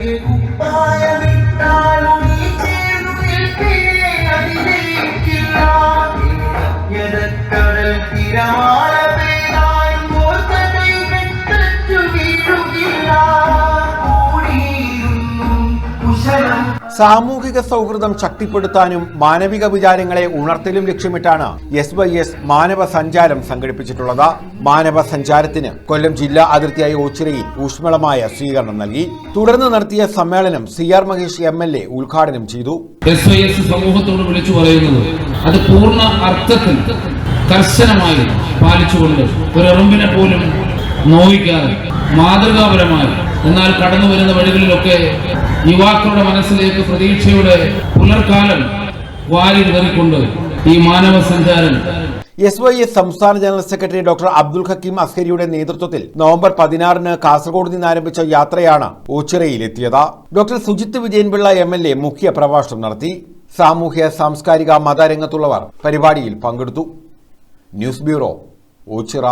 Thank you. സാമൂഹിക സൗഹൃദം ശക്തിപ്പെടുത്താനും മാനവിക വിചാരങ്ങളെ ഉണർത്തലും ലക്ഷ്യമിട്ടാണ് എസ് വൈ എസ് മാനവ സഞ്ചാരം സംഘടിപ്പിച്ചിട്ടുള്ളത്. മാനവ സഞ്ചാരത്തിന് കൊല്ലം ജില്ലാ അതിർത്തിയായ ഓച്ചിറയിൽ ഊഷ്മളമായ സ്വീകരണം നൽകി. തുടർന്ന് നടത്തിയ സമ്മേളനം C R Mahesh M L A ഉദ്ഘാടനം ചെയ്തു. എസ് വൈ എസ് സമൂഹത്തോട് വിളിച്ചു പറയുന്നത് അത് പൂർണ അർത്ഥത്തിൽ കർശനമായി പാലിച്ചുകൊണ്ട് ഒരു പോലും നോവിക്കാതെ മാതൃകാപരമായി എന്നാൽ കടന്നു വരുന്ന വഴികളിലൊക്കെ യുവാക്കളുടെ മനസ്സിലേക്ക് പ്രതീക്ഷയുടെ പുലർക്കാലം വാരി കയറിക്കൊണ്ട് ഈ മാനവ സഞ്ചാരം എസ് വൈ എസ് സംസ്ഥാന general secretary doctor Abdul Hakeem അസ്കരിയുടെ നേതൃത്വത്തിൽ നവംബർ പതിനാറിന് കാസർഗോഡ് നിന്ന് ആരംഭിച്ച യാത്രയാണ് ഓച്ചിറയിലെത്തിയത്. Doctor Sujith Vijayan Pillai M L A മുഖ്യ പ്രഭാഷണം നടത്തി. സാമൂഹ്യ സാംസ്കാരിക മതരംഗത്തുള്ളവർ പരിപാടിയിൽ പങ്കെടുത്തു. News bureau Oachira.